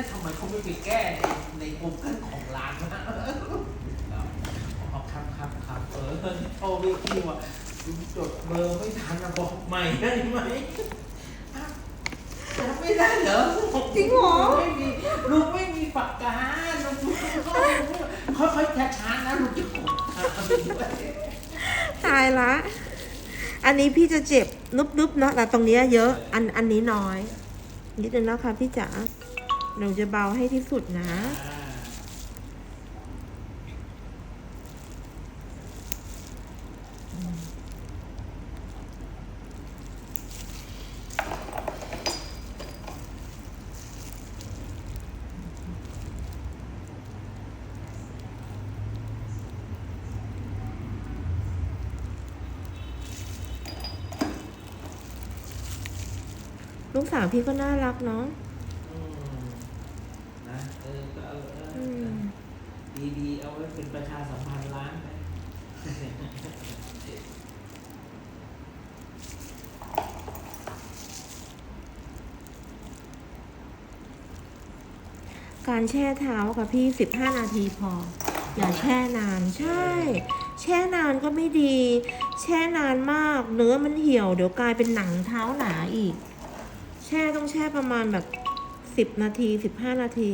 นทำไมเขาไม่ไปแก้ในในโกเกิลของร้านนะอ๋อครับครับครับเออโทรไปทีว่าจดเบอร์ไม่ทันนะบอกใหม่ได้ไหมจำไม่ได้เหรอจริงเหรอไม่มีลูกไม่มีปากกาลูกค่อยๆช้าๆนะลูกจะกดอะเอาไปตายละ อันนี้พี่จะเจ็บนุบๆเนาะแต่ตรงนี้เยอะ อันอันนี้น้อย นิดนึงนะคะพี่จ๋า หนูจะเบาให้ที่สุดนะ ลูกสาวพี่ก็น่ารักเนาะ ก็เออออืมดีๆเอาไว้เป็นประชาสัมพันธ์ร้านไปการแช่เท้าค่ะพี่สิบห้านาทีพอ อย่าแช่นานใช่ แช่นานก็ไม่ดี แช่นานมาก เนื้อมันเหี่ยว เดี๋ยวกลายเป็นหนังเท้าหนาอีก แช่ต้องแช่ประมาณแบบ สิบนาทีสิบห้านาที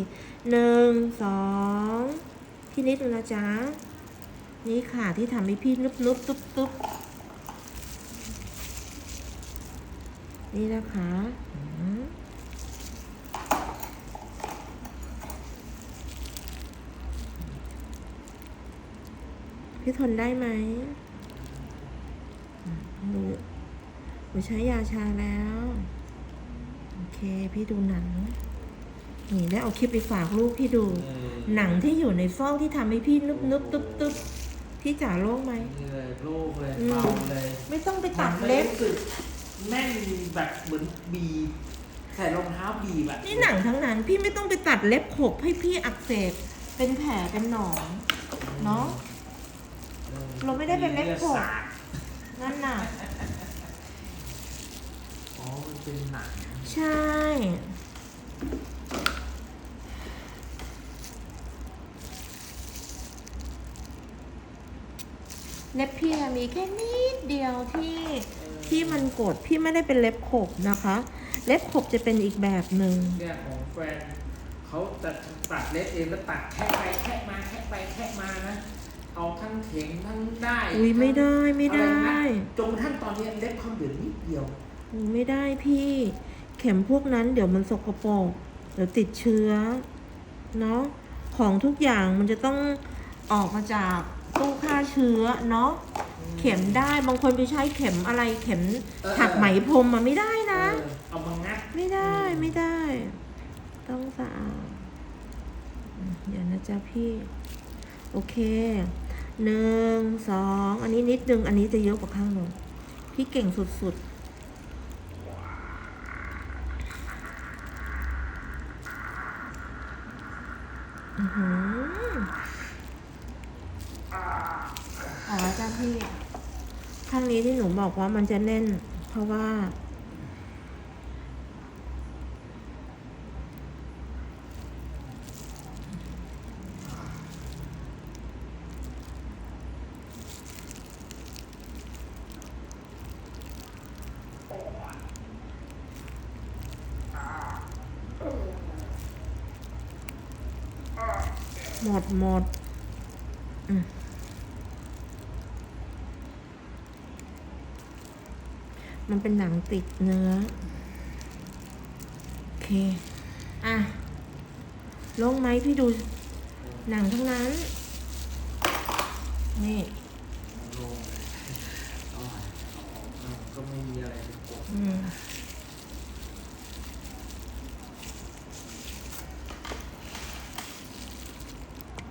หนึ่งสองพี่นิดนะจ๊ะ นี่ค่ะที่ทำให้พี่นุบนุบตุ๊บตุ๊บนี่นะคะพี่ทนได้ไหมอืมหนูหนูใช้ยาชาแล้ว โอเค พี่ดูหนัง นี่ได้เอาคลิปไปฝากลูกพี่ดูเออหนังที่อยู่ในฟอกที่ทำให้พี่นุบนุบตุ๊บตุ๊บพี่จ๋าโล่งไหมนี่เลยโล่งเลยอืมเบาเลยไม่ต้องไปตัดมันเล็ไม่บรู้สึกแน่นแบบเหมือนบีบใส่รองเท้าบีบแบบนี่หนังทั้งนั้น พี่ไม่ต้องไปตัดเล็บขบให้พี่อักเสบเป็นแผลเป็นหนองเนาะเราไม่ได้เป็นเล็บขบสาดนั่นน่ะ อ๋อมันเป็นหนังใช่ เล็บพี่อะมีแค่นิดเดียวที่ที่มันกดพี่ไม่ได้เป็นเล็บขบนะคะ เล็บขบจะเป็นอีกแบบหนึ่งเนี่ยของแฟนเขาตัดตัดเล็บเองแล้วตัดแค่ไปแค่มาแค่ไปแค่มานะ เอาทั้งเข็งทั้งได้อุ้ยไม่ได้ไม่ได้อะไรนะจนกระทั่งตอนนี้เล็บเขาเหลือนิดเดียวอุ๊ย ไม่ได้พี่ เข็มพวกนั้นเดี๋ยวมันสกปรกเดี๋ยวติดเชื้อ เนาะของทุกอย่างมันจะต้องออกมาจากตู้ฆ่าเชื้อเนาะเข็มได้บางคนไปใช้เข็มอะไรเข็มถักไหมพรมมาไม่ได้นะเอามางัดไม่ได้ไม่ได้ ต้องสะอาดอืมเดี๋ยวนะจ๊ะพี่ โอเคหนึ่งสองอันนี้นิดนึงอันนี้จะเยอะกว่าข้างหลงพี่เก่งสุดๆ อือหืออ๋อจ้าพี่ครั้งนี้ที่หนูบอกว่ามันจะเล่น เพราะว่า หมดหมดอืมมันเป็นหนังติดเนื้อ โอเค อะลงไหมพี่ดูหนังทั้งนั้น นี่โล่งเลยอ๋ออ๋อก็ไม่มีอะไรจะกดอืม